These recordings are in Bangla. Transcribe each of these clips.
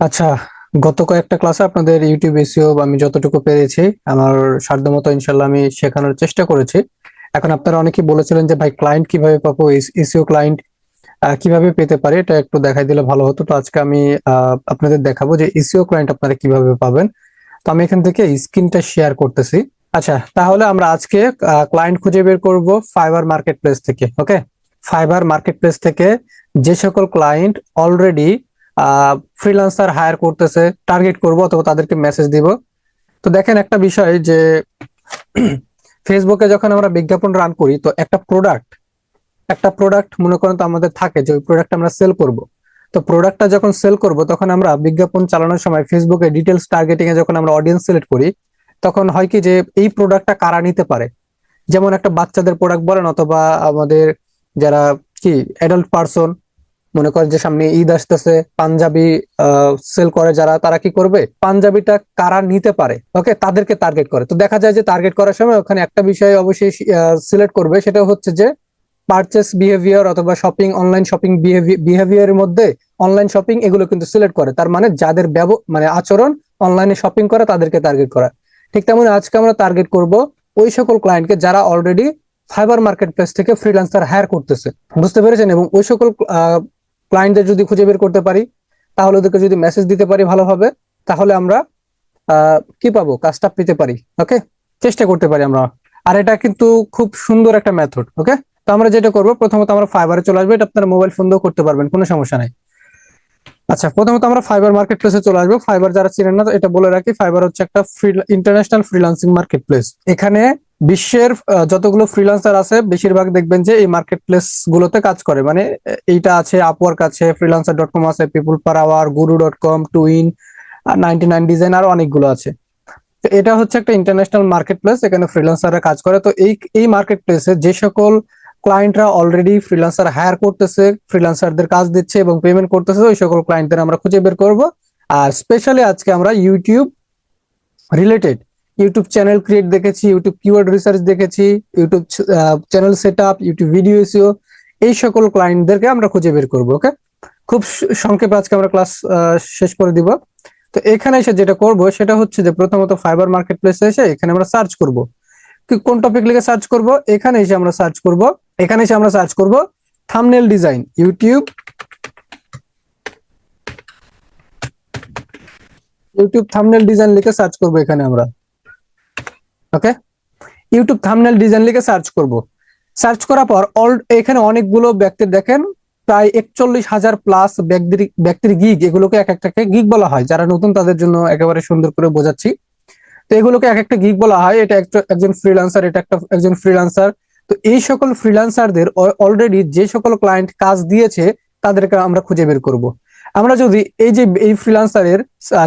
আচ্ছা গত কয়েকটা ক্লাসে আপনাদের ইউটিউব এসিও আমি যতটুকু পেরেছি, আমার সাধ্যমতো ইনশাল্লাহ আমি শেখানোর চেষ্টা করেছি। এখন আপনারা অনেকেই বলেছিলেন যে, ভাই ক্লায়েন্ট কীভাবে পাবো? এসিও ক্লায়েন্ট কীভাবে পেতে পারে? এটা একটু দেখাই দিলে ভালো হতো। তো আজকে আমি আপনাদের দেখাবো যে এসিও ক্লায়েন্ট আপনারা কীভাবে পাবেন। তো আমি এখান থেকে স্ক্রিনটা শেয়ার করতেছি। আচ্ছা তাহলে আমরা আজকে ক্লায়েন্ট খুঁজে বের করব ফাইবার মার্কেট প্লেস থেকে ওকে ফাইবার মার্কেট প্লেস থেকে যে সকল ক্লায়েন্ট অলরেডি ফ্রিল্যান্সার হায়ার করতেছে টার্গেট করব অথবা তাদেরকে মেসেজ দিব। তো দেখেন একটা বিষয় যে ফেসবুকে যখন আমরা বিজ্ঞাপন রান করি, তো একটা প্রোডাক্ট একটা প্রোডাক্ট মনে করেন তো আমাদের থাকে যে, ওই প্রোডাক্ট আমরা সেল করব। তো প্রোডাক্টটা যখন সেল করব, তখন আমরা বিজ্ঞাপন চালানোর সময় ফেসবুকে ডিটেলস টার্গেটিং এ যখন আমরা অডিয়েন্স সিলেক্ট করি, তখন হয় কি যে, এই প্রোডাক্টটা কারা নিতে পারে? যেমন একটা বাচ্চাদের প্রোডাক্ট বলেন অথবা আমাদের যারা কি অ্যাডাল্ট পারসন মনে করেন যে সামনে ঈদ আসতেছে, পাঞ্জাবি সেল করে যারা, তারা কি করবে? পাঞ্জাবিটা কারা নিতে পারে? ওকে তাদেরকে টার্গেট করে। তো দেখা যায় যে টার্গেট করার সময় ওখানে একটা বিষয় অবশ্যই সিলেক্ট করবে, সেটা হচ্ছে যে পারচেস বিহেভিয়ার অথবা শপিং অনলাইন শপিং বিহেভিয়ারের মধ্যে অনলাইন শপিং এগুলো কিন্তু সিলেক্ট করে। তার মানে যাদের মানে আচরণ অনলাইনে শপিং করে, তাদেরকে টার্গেট করা। ঠিক তেমন আজকে আমরা টার্গেট করব ওই সকল ক্লায়েন্টকে যারা অলরেডি ফাইবার মার্কেট প্লেস থেকে ফ্রিল্যান্সার হায়ার করতেছে। বুঝতে পেরেছেন? এবং ওই সকল ক্লায়েন্টদের যদি খুঁজে বের করতে পারি, তাহলে ওদেরকে যদি মেসেজ দিতে পারি ভালোভাবে, তাহলে আমরা কি পাবো? কাজটা পেতে পারি ওকে চেষ্টা করতে পারি আমরা। আর এটা কিন্তু খুব সুন্দর একটা মেথড ওকে তো আমরা যেটা করব, প্রথমত আমরা ফাইবারে চলে আসব, এটা আপনারা মোবাইল ফোন দিয়েও করতে পারবেন, কোনো সমস্যা নাই। আচ্ছা প্রথমত আমরা ফাইবার মার্কেট প্লেসে চলে আসব। ফাইবার যারা চিনেন না, এটা বলে রাখি ফাইবার হচ্ছে একটা ইন্টারন্যাশনাল ফ্রিল্যান্সিং মার্কেট প্লেস এখানে বিশ্বের যতগুলো ফ্রিল্যান্সার আছে, বেশিরভাগ দেখবেন যে এই মার্কেট প্লেস গুলোতে কাজ করে। মানে এইটা আছে আপওয়ার্ক আছে ফ্রিল্যান্সার ডট কম আছে People Per Hour Guru dot com twin ninety nine design আরও অনেকগুলো আছে। এটা হচ্ছে একটা ইন্টারন্যাশনাল মার্কেট প্লেস এখানে ফ্রিল্যান্সাররা কাজ করে। তো এই এই মার্কেট প্লেসে যে সকল ক্লায়েন্টরা অলরেডি ফ্রিল্যান্সার হায়ার করতেছে ফ্রিল্যান্সারদের কাজ দিচ্ছে এবং পেমেন্ট করতেছে, ওই সকল ক্লায়েন্টদের আমরা খুঁজে বের করব। আর স্পেশালি আজকে আমরা YouTube related YouTube channel create দেখেছি ইউটিউব কিওয়ার্ড রিসার্চ দেখেছি YouTube channel set up YouTube video SEO এই সকল ক্লায়েন্টদেরকে আমরা খুঁজে বের করব ওকে খুব সংক্ষেপে আজকে আমরা ক্লাস শেষ করে দিব। তো এখানে এসে যেটা করব, সেটা হচ্ছে যে প্রথমত ফাইবার মার্কেট প্লেসে এসে এখানে আমরা সার্চ করব। কোন টপিক লিখে সার্চ করব? এখানে এসে আমরা সার্চ করব, এখানে এসে আমরা সার্চ করব thumbnail design YouTube YouTube thumbnail design লিখে সার্চ করব এখানে আমরা। ওকে ইউটিউব থাম্বনেল ডিজাইন লিখে সার্চ করব। সার্চ করার পর অল এখানে অনেকগুলো ব্যক্তি দেখেন, প্রায় একচল্লিশ হাজার প্লাস ব্যক্তির ব্যক্তির গিগ এগুলোকে এক একটাকে গিগ বলা হয়। যারা নতুন তাদের জন্য একেবারে সুন্দর করে বোঝাচ্ছি। তো এগুলোকে এক একটা গিগ বলা হয়। এটা একজন ফ্রিলান্সার এটা একটা, একজন ফ্রিল্যান্সার তো এই সকল ফ্রিল্যান্সারদের অলরেডি যে সকল ক্লায়েন্ট কাজ দিয়েছে, তাদেরকে আমরা খুঁজে বের করব। আমরা যদি এই যে, এই ফ্রিল্যান্সারের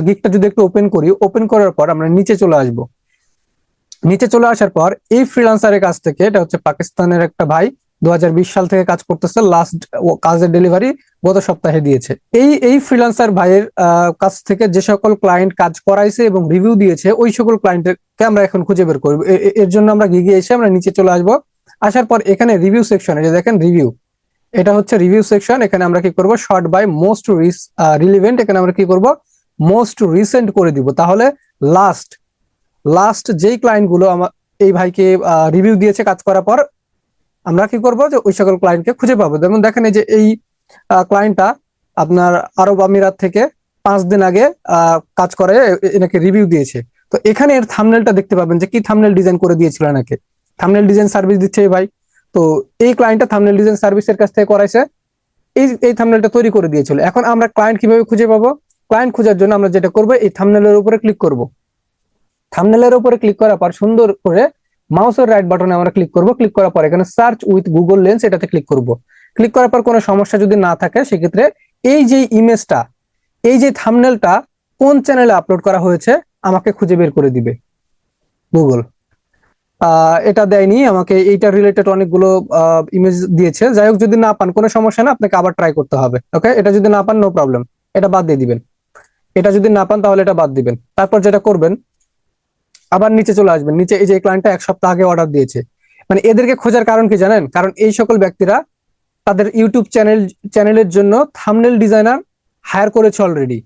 গিগটা যদি একটু ওপেন করি ওপেন করার পর আমরা নিচে চলে আসব। নিচে চলে আসার পর এই ফ্রিল্যান্সারের কাছ থেকে, এটা হচ্ছে পাকিস্তানের একটা ভাই দু হাজার বিশ সাল থেকে কাজ করতেছে লাস্ট কাজের ডেলিভারি গত সপ্তাহে দিয়েছে। এই এই ফ্রিল্যান্সার ভাইয়ের কাছ থেকে যে সকল ক্লায়েন্ট কাজ করাইছে এবং রিভিউ দিয়েছে, ওই সকল ক্লায়েন্টকে আমরা এখন খুঁজে বের করব। এর জন্য আমরা গিগে এসে আমরা নিচে চলে আসব। আসার পর এখানে রিভিউ সেকশন এটা দেখেন রিভিউ এটা হচ্ছে রিভিউ সেকশন এখানে আমরা কি করব? শর্ট বাই মোস্ট রিস রিলিভেন্ট এখানে আমরা কি করব? মোস্ট রিসেন্ট করে দিব। তাহলে লাস্ট লাস্ট যেই ক্লায়েন্টগুলো আমার এই ভাইকে রিভিউ দিয়েছে কাজ করার পর, আমরা কি করব যে ওই সকল ক্লায়েন্টকে খুঁজে পাবো। যেমন দেখেন এই যে এই ক্লায়েন্টটা আপনার আরব আমিরাত থেকে পাঁচ দিন আগে কাজ করে এনাকে রিভিউ দিয়েছে। তো এখানে এর থামনেলটা দেখতে পাবেন যে কি থামনেল ডিজাইন করে দিয়েছিল এনাকে। থামনেল ডিজাইন সার্ভিস দিচ্ছে এই ভাই। তো এই ক্লায়েন্টটা থামনেল ডিজাইন সার্ভিসের কাছ থেকে করাইছে। এই এই থামনেলটা তৈরি করে দিয়েছিল। এখন আমরা ক্লায়েন্ট কীভাবে খুঁজে পাবো? ক্লায়েন্ট খোঁজার জন্য আমরা যেটা করব, এই থামনেলের উপরে ক্লিক করব। থাম্বনেলের উপরে ক্লিক করার পর সুন্দর করে মাউসের রাইট বাটনে আমরা ক্লিক করব। ক্লিক করার পর এখানে সার্চ উইথ গুগল লেন্স এটাতে ক্লিক করব। ক্লিক করার পর কোনো সমস্যা যদি না থাকে, সেক্ষেত্রে এই যে ইমেজটা এই যে থামনেলটা কোন চ্যানেলে আপলোড করা হয়েছে, আমাকে খুঁজে বের করে দিবে গুগল এটা দেয়নি, আমাকে এইটা রিলেটেড অনেকগুলো ইমেজ দিয়েছে। যাই হোক, যদি না পান, কোনো সমস্যা না, আপনাকে আবার ট্রাই করতে হবে ওকে এটা যদি না পান নো প্রবলেম এটা বাদ দিয়ে দিবেন। এটা যদি না পান, তাহলে এটা বাদ দিবেন। তারপর যেটা করবেন আবার নিচে চলে আসবেন। নিচে এই যে ক্লায়েন্টটা এক সপ্তাহ আগে অর্ডার দিয়েছে। মানে এদেরকে খোঁজার কারণ কি জানেন? কারণ এই সকল ব্যক্তিরা তাদের ইউটিউব চ্যানেল চ্যানেলের জন্য থামনেল ডিজাইনার হায়ার করেছে অলরেডি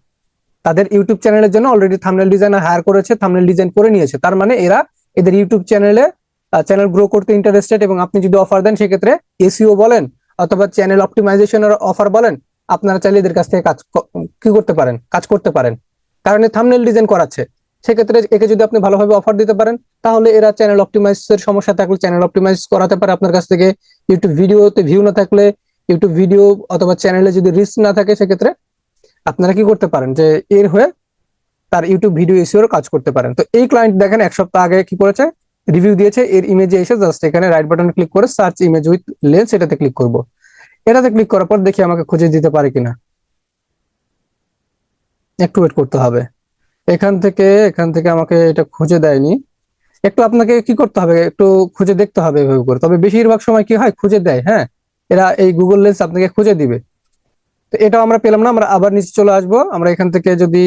তাদের ইউটিউব চ্যানেলের জন্য অলরেডি থামনেল ডিজাইনার হায়ার করেছে থামনেল ডিজাইন করে নিয়েছে। তার মানে এরা এদের ইউটিউব চ্যানেলে চ্যানেল গ্রো করতে ইন্টারেস্টেড এবং আপনি যদি অফার দেন, সেক্ষেত্রে এসিও বলেন অথবা চ্যানেল অপটিমাইজেশনের অফার বলেন, আপনারা চাইলে এদের কাছ থেকে কাজ কি করতে পারেন? কাজ করতে পারেন। কারণ থামনেল ডিজাইন করাচ্ছে। সেক্ষেত্রে একে যদি আপনি ভালোভাবে অফার দিতে পারেন, তাহলে এরা চ্যানেল অপটিমাইজ এর সমস্যা থাকলে চ্যানেল অপটিমাইজ করাতে পারে আপনার কাছ থেকে। ইউটিউব ভিডিওতে ভিউ না থাকলে ইউটিউব ভিডিও অথবা চ্যানেলে যদি রিস্ক না থাকে, সেক্ষেত্রে আপনারা কি করতে পারেন যে, এর হয়ে তার ইউটিউব ভিডিও এসিওর কাজ করতে পারেন। তো এই ক্লায়েন্ট দেখেন, এক সপ্তাহ আগে কি করেছে? রিভিউ দিয়েছে, এর ইমেজে এসে জাস্ট এখানে রাইট বাটন ক্লিক করে সার্চ ইমেজ উইথ লেন্স এটাতে ক্লিক করব। এটাতে ক্লিক করার পর দেখি আমাকে খুঁজে দিতে পারে কিনা। একটু ওয়েট করতে হবে। এখান থেকে এখান থেকে আমাকে এটা খুঁজে দেয়নি। একটু আপনাকে কি করতে হবে? একটু খুঁজে দেখতে হবে এভাবে করে। তবে বেশিরভাগ সময় কি হয়? খুঁজে দেয় হ্যাঁ? এরা এই গুগল লেন্স আপনাকে খুঁজে দিবে। তো এটাও আমরা পেলাম না, আমরা আবার নিচে চলে আসব। আমরা এখান থেকে যদি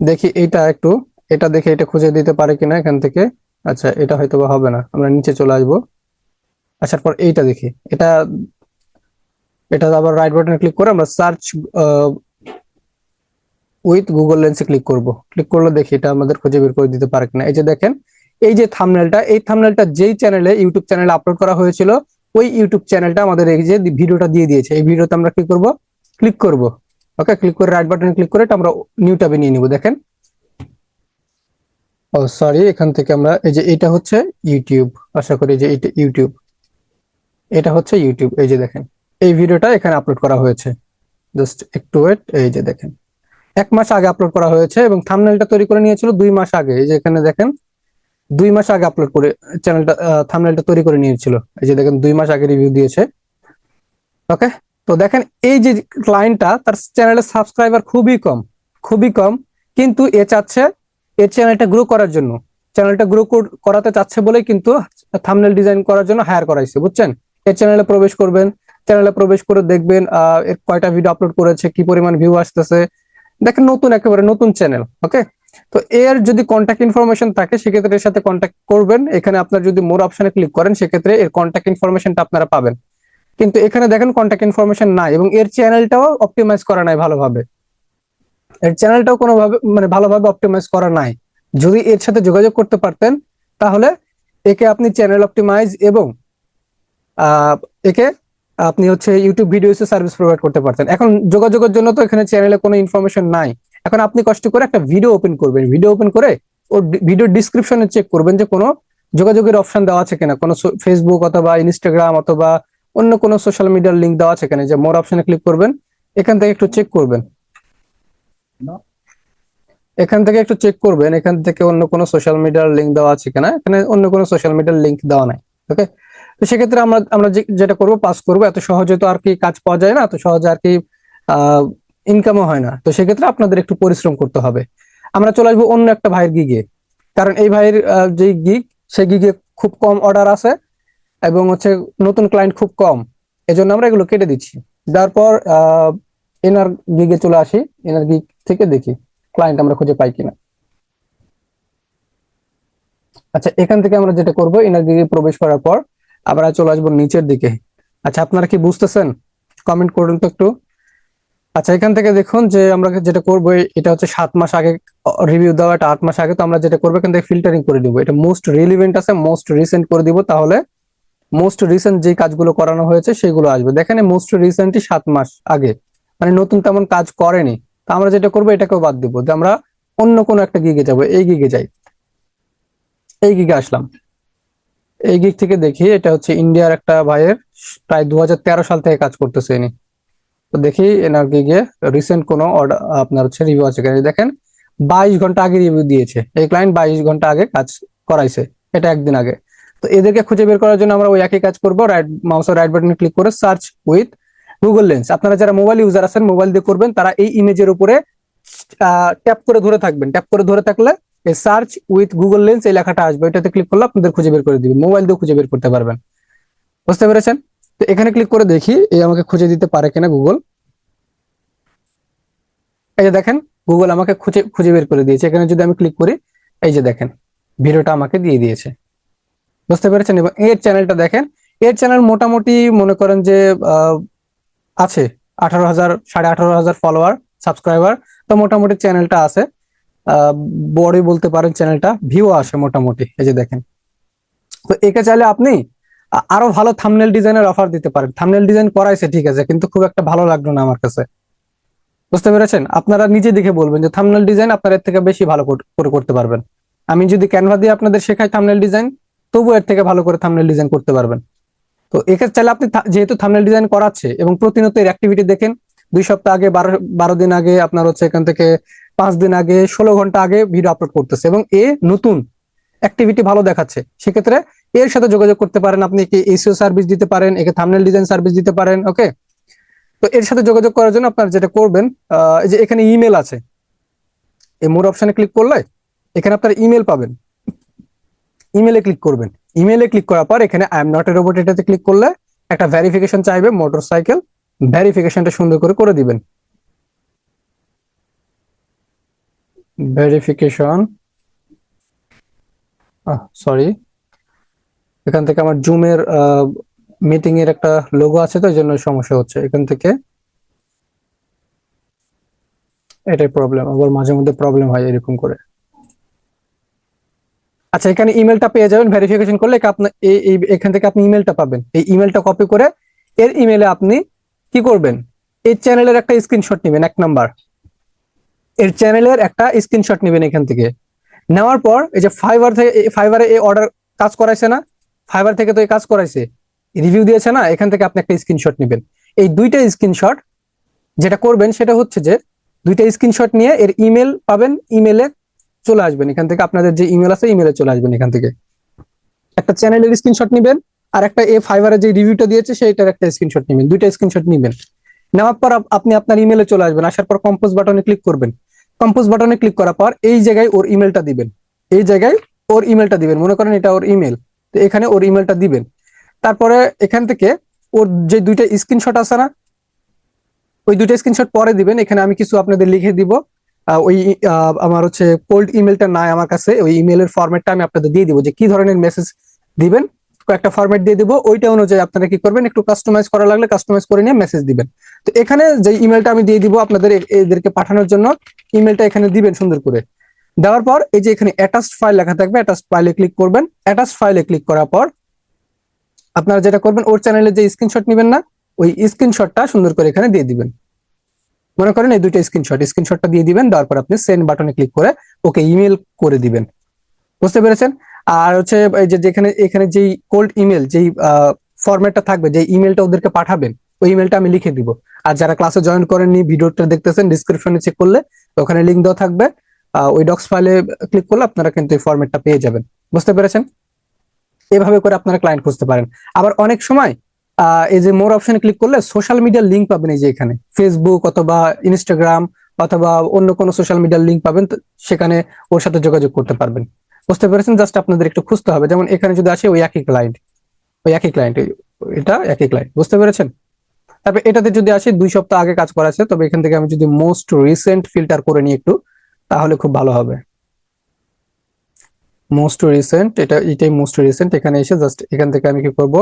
দেখি এটা একটু, এটা দেখে এটা খুঁজে দিতে পারে কিনা এখান থেকে। আচ্ছা এটা হয়তো হবে না। আমরা নিচে চলে আসব। আসার পর এইটা দেখি। এটা এটা আবার রাইট বাটনে ক্লিক করে আমরা সার্চ উইথ গুগল লেন্সে ক্লিক করব। ক্লিক করলে দেখি এটা আমাদের খুঁজে বের করে দিতে পারে কিনা। এই যে দেখেন, এই যে থামনেলটা এই থামনেলটা যেই চ্যানেলে ইউটিউব চ্যানেলে আপলোড করা হয়েছিল, ওই ইউটিউব চ্যানেলটা আমাদের এই যে ভিডিওটা দিয়ে দিয়েছে। এই ভিডিওতে আমরা কি করব? ক্লিক করব। ওকে ক্লিক করে রাইট বাটনে ক্লিক করে এটা আমরা নিউ ট্যাবে নিয়ে নিব। দেখেন। ও সরি এখান থেকে আমরা, এই যে এটা হচ্ছে ইউটিউব আশা করি যে এটা ইউটিউব এটা হচ্ছে ইউটিউব এই যে দেখেন, এই ভিডিওটা এখানে আপলোড করা হয়েছে। জাস্ট একটু ওয়েট এই যে দেখেন। এক মাস আগে আপলোড করা হয়েছে এবং থাম্বনেলটা তৈরি করে নিয়েছিল দুই মাস আগে। এই যে এখানে দেখেন দুই মাস আগে আপলোড করে চ্যানেলটা থাম্বনেলটা তৈরি করে নিয়েছিল। এই যে দেখেন দুই মাস আগে রিভিউ দিয়েছে। ওকে তো দেখেন এই যে ক্লায়েন্টটা তার চ্যানেলের সাবস্ক্রাইবার খুবই কম খুবই কম। কিন্তু এ চাচ্ছে এর চ্যানেলটা গ্রো করার জন্য। চ্যানেলটা গ্রো করাতে চাচ্ছে বলেই কিন্তু থামনেল ডিজাইন করার জন্য হায়ার করাইছে বুঝছেন? এর চ্যানেলে প্রবেশ করবেন চ্যানেলে প্রবেশ করে দেখবেন আহ, কয়টা ভিডিও আপলোড করেছে কি পরিমাণ ভিউ আসতেছে দেখেন নতুন একেবারে নতুন চ্যানেল ওকে তো এর যদি কন্ট্যাক্ট ইনফরমেশন থাকে, সেক্ষেত্রে এর সাথে কন্ট্যাক্ট করবেন। এখানে আপনার যদি মোর অপশনে ক্লিক করেন, সেক্ষেত্রে এর কন্ট্যাক্ট ইনফরমেশনটা আপনারা পাবেন। কিন্তু এখানে দেখেন কন্ট্যাক্ট ইনফরমেশন নাই এবং এর চ্যানেলটাও অপটিমাইজ করা নাই ভালোভাবে। এর চ্যানেলটাও কোনোভাবে মানে ভালোভাবে অপটিমাইজ করা নাই। যদি এর সাথে যোগাযোগ করতে পারতেন, তাহলে একে আপনি চ্যানেল অপটিমাইজ এবং একে আপনি হচ্ছে ইউটিউব ভিডিওসে সার্ভিস প্রোভাইড করতে পারতেন। এখন যোগাযোগের জন্য তো এখানে চ্যানেলে কোনো ইনফরমেশন নাই। এখন আপনি কষ্ট করে একটা ভিডিও ওপেন করবেন। ভিডিও ওপেন করে ওর ভিডিও ডিসক্রিপশনে চেক করবেন যে কোনো যোগাযোগের অপশন দেওয়া আছে কিনা। কোনো ফেসবুক অথবা ইনস্টাগ্রাম অথবা অন্য কোনো সোশ্যাল মিডিয়ার লিঙ্ক দেওয়া আছে কিনা। যে মোর অপশনে ক্লিক করবেন, এখান থেকে একটু চেক করবেন। এখান থেকে একটু চেক করবেন, এখান থেকে অন্য কোনো সোশ্যাল মিডিয়ার লিঙ্ক দেওয়া আছে কিনা। এখানে অন্য কোনো সোশ্যাল মিডিয়ার লিঙ্ক দেওয়া নাই। ওকে তো সেক্ষেত্রে আমরা আমরা যেটা করব পাস করব। এত সহজে তো আর কি কাজ পাওয়া যায় না, এত সহজে আর কি ইনকামও হয় না। তো সেক্ষেত্রে আপনাদের একটু পরিশ্রম করতে হবে। আমরা চলে আসব অন্য একটা ভাইয়ের গিগে কারণ এই ভাইয়ের যে গিগ সেই গিগে খুব কম অর্ডার আছে এবং হচ্ছে নতুন ক্লায়েন্ট খুব কম। এজন্য আমরা এগুলো কেটে দিচ্ছি। তারপর এনার গিগে চলে আসি। এনার গিগ থেকে দেখি ক্লায়েন্ট আমরা খুঁজে পাই কিনা। আচ্ছা এখান থেকে আমরা যেটা করব, এনার গিগে প্রবেশ করার পর আমরা চলে আসব নিচের দিকে। আচ্ছা আপনারা কি বুঝতেছেন? কমেন্ট করুন তো একটু। আচ্ছা এখান থেকে দেখুন যে আমরা যেটা করব এটা হচ্ছে সাত মাস আগে রিভিউ দেওয়া এটা আট মাস আগে। তো আমরা যেটা করব, এখান থেকে ফিল্টারিং করে দিব। এটা মোস্ট রিলিভেন্ট আছে মোস্ট রিসেন্ট করে দিব। তাহলে মোস্ট রিসেন্ট যে কাজগুলো করানো হয়েছে, সেগুলো আসবে। দেখেন মোস্ট রিসেন্টই সাত মাস আগে। মানে নতুন তেমন কাজ করেনি। তো আমরা যেটা করব, এটাকেও বাদ দিব। যে আমরা অন্য কোনো একটা গিগে যাব। এই গিগে যাই। এই গিগে আসলাম। এই গিগ থেকে দেখি, এটা হচ্ছে ইন্ডিয়ার একটা ভাইয়ের, প্রায় দু হাজার তেরো সাল থেকে কাজ করতেছে ইনি। তো দেখি এনার গিগে রিসেন্ট কোনো অর্ডার আপনার হচ্ছে রিভিউ আছে কিনা। দেখেন, বাইশ ঘণ্টা আগে রিভিউ দিয়েছে। এই ক্লায়েন্ট বাইশ ঘণ্টা আগে কাজ করাইছে, এটা একদিন আগে। তো এদেরকে খুঁজে বের করার জন্য আমরা ওই একই কাজ করব রাইট মাউসের রাইট বাটনে ক্লিক করে সার্চ উইথ গুগল লেন্স আপনারা যারা মোবাইল ইউজার আছেন মোবাইল দিয়ে করবেন, তারা এই ইমেজের উপরে ট্যাপ করে ধরে থাকবেন। ট্যাপ করে ধরে থাকলে সার্চ উইথ গুগল লেন্স এই লেখাটা আসবে। এটাতে ক্লিক করলে আপনাদের খুঁজে বের করে দিবে। মোবাইল দিয়ে খুঁজে বের করতে পারবেন। বুঝতে পেরেছেন? তো এখানে ক্লিক করে দেখি এই আমাকে খুঁজে দিতে পারে কিনা গুগল এই যে দেখেন গুগল আমাকে খুঁজে খুঁজে বের করে দিয়েছে। এখানে যদি আমি ক্লিক করি, এই যে দেখেন, ভিডিওটা আমাকে দিয়ে দিয়েছে। বুঝতে পেরেছেন? এবং এর চ্যানেলটা দেখেন, এর চ্যানেল মোটামুটি মনে করেন যে আছে। আঠারো হাজার, সাড়ে আঠারো হাজার ফলোয়ার সাবস্ক্রাইবার তো মোটামুটি চ্যানেলটা আছে। বড়ই বলতে পারেন চ্যানেলটা ভিউ আসে মোটামুটি, এই যে দেখেন। তো একে চাইলে আপনি আরও ভালো থাম্বনেল ডিজাইনের অফার দিতে পারেন। থামনেল ডিজাইন করাইছে ঠিক আছে, কিন্তু খুব একটা ভালো লাগল না আমার কাছে। বুঝতে পেরেছেন? আপনারা নিজে দেখে বলবেন যে থাম্বনেল ডিজাইন আপনার এর থেকে বেশি ভালো কর- করে করতে পারবেন। আমি যদি ক্যানভা দিয়ে আপনাদের শেখাই থামনেল ডিজাইন তবু এর থেকে ভালো করে থামনেল ডিজাইন করতে পারবেন। তো এক্ষেত্রে চাইলে আপনি যেহেতু থামনেল ডিজাইন করাচ্ছে এবং প্রতিনিয়ত এর অ্যাক্টিভিটি দেখেন, দুই সপ্তাহ আগে, বারো বারো দিন আগে আপনার হচ্ছে এখান থেকে পাঁচ দিন আগে, ষোলো ঘণ্টা আগে ভিডিও আপলোড করতেছে এবং এ নতুন অ্যাক্টিভিটি ভালো দেখাচ্ছে। সেক্ষেত্রে এর সাথে যোগাযোগ করতে পারেন, আপনি কি এসিও সার্ভিস দিতে পারেন, একে থাম্বনেল ডিজাইন সার্ভিস দিতে পারেন ওকে তো এর সাথে যোগাযোগ করার জন্য আপনার যেটা করবেন যে এখানে ইমেল আছে। এই মোর অপশানে ক্লিক করলে এখানে আপনার ইমেল পাবেন। ইমেলে ক্লিক করবেন। ইমেলে ক্লিক করার পর এখানে I am not a robot এটাতে ক্লিক করলে একটা ভেরিফিকেশন চাইবে মোটরসাইকেল ভেরিফিকেশনটা সুন্দর করে করে দিবেন। ভেরিফিকেশন সরি এখান থেকে আমার জুমের মিটিং এর একটা লোগো আছে তো জন্য সমস্যা হচ্ছে। এখান থেকে এটাই প্রবলেম আবার মাঝে মধ্যে প্রবলেম হয় এরকম করে। আচ্ছা এখানে ইমেলটা পেয়ে যাবেন ভেরিফিকেশন করলে একা আপনি এই এই- এখান থেকে আপনি ইমেলটা পাবেন। এই ইমেলটা কপি করে এর ইমেলে আপনি কি করবেন? এই চ্যানেলের একটা স্ক্রিনশট নেবেন, এক নাম্বার এর চ্যানেলের একটা স্ক্রিনশট নেবেন এখান থেকে। নেওয়ার পর এই যে ফাইবার থেকে ফাইবারে এই অর্ডার কাজ করাইছে না? ফাইবার থেকে তো এই কাজ করাইছে। রিভিউ দিয়েছে না? এখান থেকে আপনি একটা স্ক্রিনশট নেবেন। এই দুইটা স্ক্রিনশট যেটা করবেন সেটা হচ্ছে যে, দুইটা স্ক্রিনশট নিয়ে এর ইমেল পাবেন ইমেলে চলে আসবেন। এখান থেকে আপনাদের যে ইমেল আছে ইমেলে চলে আসবেন এখান থেকে। একটা চ্যানেলের স্ক্রিনশট নেবেন আর একটা এ ফাইবারে যে রিভিউটা দিয়েছে, সেইটার একটা স্ক্রিনশট নেবেন। দুইটা স্ক্রিনশট নেবেন। নেওয়ার পর আপনি আপনার ইমেলে চলে আসবেন। আসার পর কম্পোজ বাটনে ক্লিক করবেন। কম্পোজ বাটনে ক্লিক করার পর এই জায়গায় ওর ইমেলটা দিবেন। এই জায়গায় ওর ইমেলটা দিবেন। মনে করেন এটা ওর ইমেল তো এখানে ওর ইমেলটা দিবেন। তারপরে এখান থেকে ওর যে দুইটা স্ক্রিনশট আছে না, ওই দুইটা স্ক্রিনশট পরে দিবেন। এখানে আমি কিছু আপনাদের লিখে দিব। ওই আমার হচ্ছে কোল্ড ইমেলটা নাই আমার কাছে। ওই ইমেলের ফরম্যাটটা আমি আপনাদের দিয়ে দিব যে কি ধরনের মেসেজ দিবেন। কয়েকটা ফরম্যাট দিয়ে দিব, ওইটা অনুযায়ী আপনারা কি করবেন, একটু কাস্টমাইজ করা লাগলে কাস্টমাইজ করে নিয়ে মেসেজ দিবেন। তো এখানে যে ইমেলটা আমি দিয়ে দিব আপনাদের এদেরকে পাঠানোর জন্য ইমেলটা এখানে দিবেন সুন্দর করে। দেওয়ার পর এই যে এখানে অ্যাটাচড ফাইল লেখা থাকবে অ্যাটাচড ফাইলে ক্লিক করবেন। অ্যাটাচড ফাইলে ক্লিক করার পর আপনারা যেটা করবেন, ওর চ্যানেলে যে স্ক্রিনশট নেবেন না, ওই স্ক্রিনশটটা সুন্দর করে এখানে দিয়ে দিবেন। মনে করেন এই দুইটা স্ক্রিনশট স্ক্রিনশটটা দিয়ে দিবেন, দেওয়ার পর আপনি সেন্ড বাটনে ক্লিক করে ওকে ইমেল করে দিবেন। বুঝতে পেরেছেন? আর হচ্ছে যে যেখানে, এখানে যেই কোল্ড ইমেল যেই ফরম্যাটটা থাকবে যে ইমেলটা ওদেরকে পাঠাবেন, ওই ইমেলটা আমি লিখে দিব। আর যারা ক্লাসে জয়েন করেননি, ভিডিওটা দেখতেছেন ডিসক্রিপশনে চেক করলে ওখানে লিঙ্ক দেওয়া থাকবে। ওই ডক্স ফাইলে ক্লিক করলে আপনারা কিন্তু এই ফরম্যাটটা পেয়ে যাবেন। বুঝতে পেরেছেন? এভাবে করে আপনারা ক্লায়েন্ট খুঁজতে পারেন। আবার অনেক সময় এই যে মোর অপশনে ক্লিক করলে সোশ্যাল মিডিয়ার লিঙ্ক পাবেন এই যে এখানে। ফেসবুক অথবা ইনস্টাগ্রাম অথবা অন্য কোনো সোশ্যাল মিডিয়ার লিঙ্ক পাবেন সেখানে ওর সাথে যোগাযোগ করতে পারবেন। বুঝতে পেরেছেন? জাস্ট আপনাদের একটু খুঁজতে হবে। যেমন এখানে যদি আসে ওই একই ক্লায়েন্ট ওই একই ক্লায়েন্ট এটা একই ক্লায়েন্ট বুঝতে পেরেছেন? তারপর এটাতে যদি আসে, দুই সপ্তাহ আগে কাজ করা আছে, তবে এখান থেকে আমি যদি মোস্ট রিসেন্ট ফিল্টার করে নিই একটু, তাহলে খুব ভালো হবে। মোস্ট রিসেন্ট এটা এটাই মোস্ট রিসেন্ট এখানে এসে জাস্ট এখান থেকে আমি কি করব?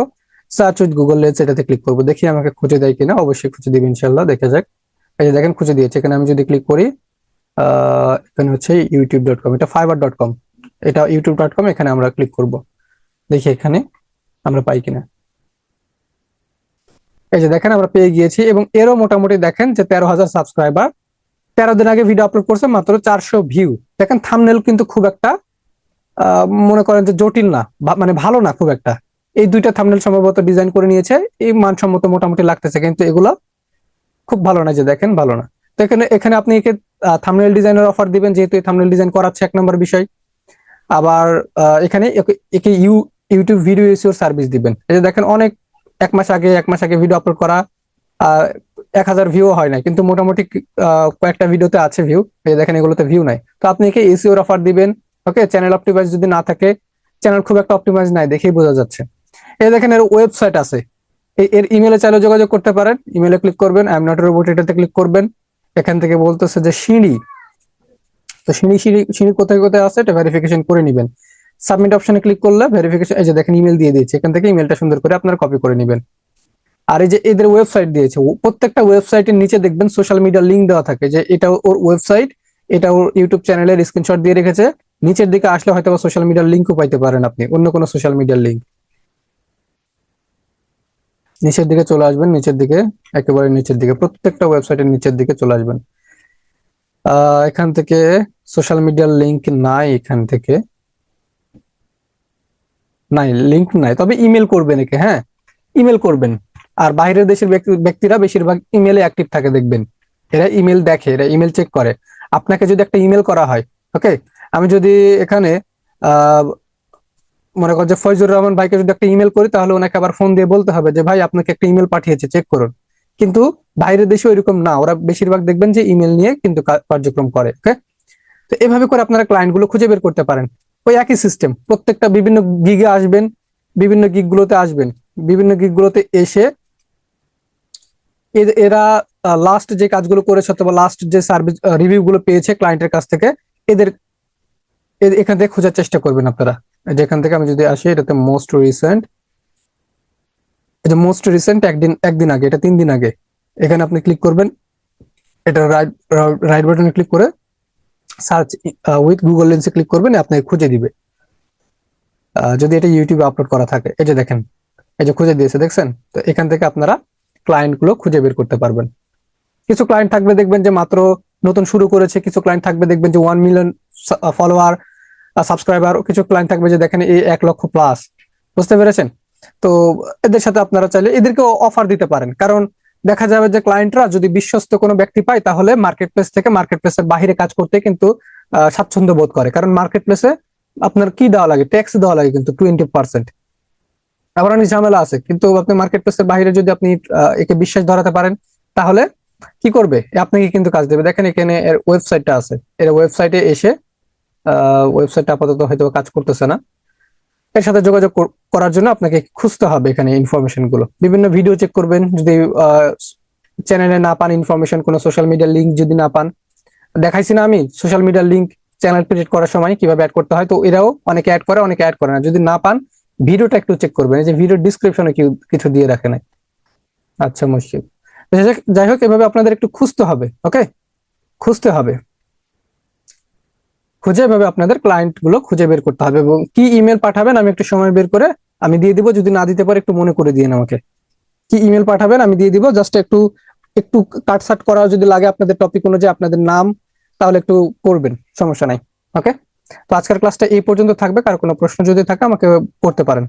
সার্চ উইথ গুগল লেন্স এটাতে ক্লিক করব। দেখি আমাকে খুঁজে দেয় কিনা। অবশ্যই খুঁজে দিবে ইনশাল্লাহ দেখা যাক। এই যে দেখেন, খুঁজে দিয়েছে। এখানে আমি যদি ক্লিক করি এখানে হচ্ছে ইউটিউব ডট কম এটা ফাইবার ডট কম এটা ইউটিউব ডট কম এখানে আমরা ক্লিক করব। দেখি এখানে আমরা পাই কিনা। এই যে দেখেন, আমরা পেয়ে গিয়েছি এবং এরও মোটামুটি দেখেন যে তেরো হাজার সাবস্ক্রাইবার তেরো দিন আগে ভিডিও আপলোড করছে মাত্র চারশো ভিউ দেখেন থামনেল কিন্তু খুব একটা মনে করেন যে জটিল না মানে ভালো না খুব একটা। এই দুইটা থামনেল সম্ভবত ডিজাইন করে নিয়েছে, এই মানসম্মত মোটামুটি লাগতেছে, কিন্তু এগুলো খুব ভালো না যে দেখেন, ভালো না। তো এখানে এখানে আপনি একে থামনেল ডিজাইনের অফার দিবেন, যেহেতু এই থামনেল ডিজাইন করাচ্ছে এক নম্বর বিষয়। আবার এখানে একে- ইউ, ইউটিউব ভিডিও এসিওর সার্ভিস দিবেন। এই যে দেখেন অনেক, এক মাস আগে, এক মাস আগে ভিডিও আপলোড করা এক হাজার ভিউ হয় না কিন্তু মোটামুটি কয়েকটা ভিডিওতে আছে ভিউ এই দেখেন এগুলোতে ভিউ নাই। তো আপনি একে এসিওর অফার দিবেন ওকে চ্যানেল অপটিমাইজ যদি না থাকে চ্যানেল খুব একটা অপটিমাইজ নাই, দেখেই বোঝা যাচ্ছে। এই দেখেন এর ওয়েবসাইট আছে। এর ইমেলে চাইলে যোগাযোগ করতে পারেন। ইমেলে ক্লিক করবেন আই এম নট রোবট এটাতে ক্লিক করবেন। এখান থেকে বলতেছে যে সিঁড়ি তো সিঁড়ি সিঁড়ি সিঁড়ি কোথায় কোথায় আছে এটা ভেরিফিকেশন করে নেবেন। সাবমিট অপশনে ক্লিক করলে ভেরিফিকেশন এই যে দেখেন ইমেল দিয়ে দিয়েছে, এখান থেকে ইমেলটা সুন্দর করে আপনারা কপি করে নেবেন। আর এই যে এদের ওয়েবসাইট দিয়েছে প্রত্যেকটা ওয়েবসাইটের নিচে দেখবেন সোশ্যাল মিডিয়ার লিঙ্ক দেওয়া থাকে যে এটা ওর ওয়েবসাইট এটা ওর ইউটিউব চ্যানেলের স্ক্রিনশট দিয়ে রেখেছে, নিচের দিকে আসলে হয়তো সোশ্যাল মিডিয়ার লিঙ্কও পাইতে পারেন আপনি, অন্য কোনো সোশ্যাল মিডিয়ার লিঙ্ক নিচের দিকে চলে আসবেন, নিচের দিকে, একেবারে নিচের দিকে, প্রত্যেকটা ওয়েবসাইটের নিচের দিকে চলে আসবেন। এখান থেকে সোশ্যাল মিডিয়ার লিঙ্ক নাই এখান থেকে। নাই লিঙ্ক নাই। তবে ইমেল করবেন একে হ্যাঁ? ইমেল করবেন। আর বাইরের দেশের ব্যক্তিরা বেশিরভাগ ইমেলে অ্যাক্টিভ থাকে, দেখবেন। এরা ইমেল দেখে, এরা ইমেল চেক করে। আপনাকে যদি একটা ইমেল করা হয় ওকে আমি যদি এখানে মনে কর যে ফয়জুর রহমান ভাইকে যদি একটা ইমেল করি, তাহলে ওনাকে আবার ফোন দিয়ে বলতে হবে যে, ভাই, আপনাকে একটা ইমেল পাঠিয়েছে চেক করুন। কিন্তু বাইরের দেশে ওইরকম না। ওরা বেশিরভাগ দেখবেন যে ইমেল নিয়ে কিন্তু কার্যক্রম করে ওকে তো এভাবে করে আপনারা ক্লায়েন্টগুলো খুঁজে বের করতে পারেন। ওই একই সিস্টেম প্রত্যেকটা বিভিন্ন গিগে আসবেন, বিভিন্ন গিগ গুলোতে আসবেন, বিভিন্ন গিগ গুলোতে এসে এরা লাস্ট যে কাজগুলো করেছে অথবা লাস্ট যে সার্ভিস রিভিউ গুলো পেয়েছে ক্লায়েন্টের কাছ থেকে, এদের এখান থেকে খোঁজার চেষ্টা করবেন আপনারা। এই যে এখান থেকে আমি যদি আসি, এটাতে মোস্ট রিসেন্ট এটা মোস্ট রিসেন্ট একদিন একদিন আগে, এটা তিন দিন আগে, এখানে আপনি ক্লিক করবেন, এটা রাইট রাইট বাটনে ক্লিক করে সার্চ উইথ গুগল লেন্সে ক্লিক করবেন আপনাকে খুঁজে দিবে। যদি এটা ইউটিউবে আপলোড করা থাকে। এই যে দেখেন, এই যে খুঁজে দিয়েছে, দেখছেন? তো এখান থেকে আপনারা ক্লায়েন্টগুলো খুঁজে বের করতে পারবেন। কিছু ক্লায়েন্ট থাকবে দেখবেন যে মাত্র নতুন শুরু করেছে, কিছু ক্লায়েন্ট থাকবে দেখবেন যে ওয়ান মিলিয়ন ফলোয়ার সাবস্ক্রাইবার কিছু ক্লায়েন্ট থাকবে যে দেখেন এই এক লক্ষ প্লাস বুঝতে পেরেছেন? তো এদের সাথে আপনারা চাইলে এদেরকেও অফার দিতে পারেন। কারণ দেখা যাবে যে ক্লায়েন্টরা যদি বিশ্বস্ত কোনো ব্যক্তি পায়, তাহলে মার্কেট প্লেস থেকে মার্কেট প্লেসের বাইরে কাজ করতে কিন্তু স্বাচ্ছন্দ্য বোধ করে। কারণ মার্কেট প্লেসে আপনার কি দেওয়া লাগে? ট্যাক্স দেওয়া লাগে কিন্তু টোয়েন্টি পার্সেন্ট আবার অনেক ঝামেলা আছে। কিন্তু আপনি মার্কেট প্লেসের বাইরে যদি আপনি একে বিশ্বাস ধরাতে পারেন, তাহলে কি করবে? আপনাকে কিন্তু কাজ দেবে। দেখেন এখানে এর ওয়েবসাইটটা আছে। এর ওয়েবসাইটে এসে ওয়েবসাইটটা আপাতত হয়তো কাজ করতেছে না। এর সাথে যোগাযোগ করার জন্য আপনাকে খুঁজতে হবে এখানে ইনফরমেশনগুলো। বিভিন্ন ভিডিও চেক করবেন, যদি চ্যানেলে না পান ইনফরমেশন কোনো সোশ্যাল মিডিয়ার লিঙ্ক যদি না পান। দেখাইছি না আমি সোশ্যাল মিডিয়ার লিঙ্ক চ্যানেল ক্রিয়েট করার সময় কীভাবে অ্যাড করতে হয়, তো এরাও অনেকে অ্যাড করে, অনেকে অ্যাড করে না। যদি না পান ভিডিওটা একটু চেক করবেন। এই যে ভিডিও ডিসক্রিপশনে কিছু দিয়ে রাখে নাই। আচ্ছা মুশকিল। যাই হোক এভাবে আপনাদের একটু খুঁজতে হবে ওকে খুঁজতে হবে। খুঁজে এভাবে আপনাদের ক্লায়েন্টগুলো খুঁজে বের করতে হবে এবং কি ইমেল পাঠাবেন আমি একটু সময় বের করে আমি দিয়ে দিব, যদি না দিতে পারে একটু মনে করে দিন আমাকে। কি ইমেল পাঠাবেন আমি দিয়ে দিব জাস্ট একটু একটু কাটসাট করা যদি লাগে আপনাদের টপিক অনুযায়ী আপনাদের নাম, তাহলে একটু করবেন, সমস্যা নাই ওকে তো আজকের ক্লাসটা এই পর্যন্ত থাকবে, কারও কোনো প্রশ্ন যদি থাকে আমাকে করতে পারেন।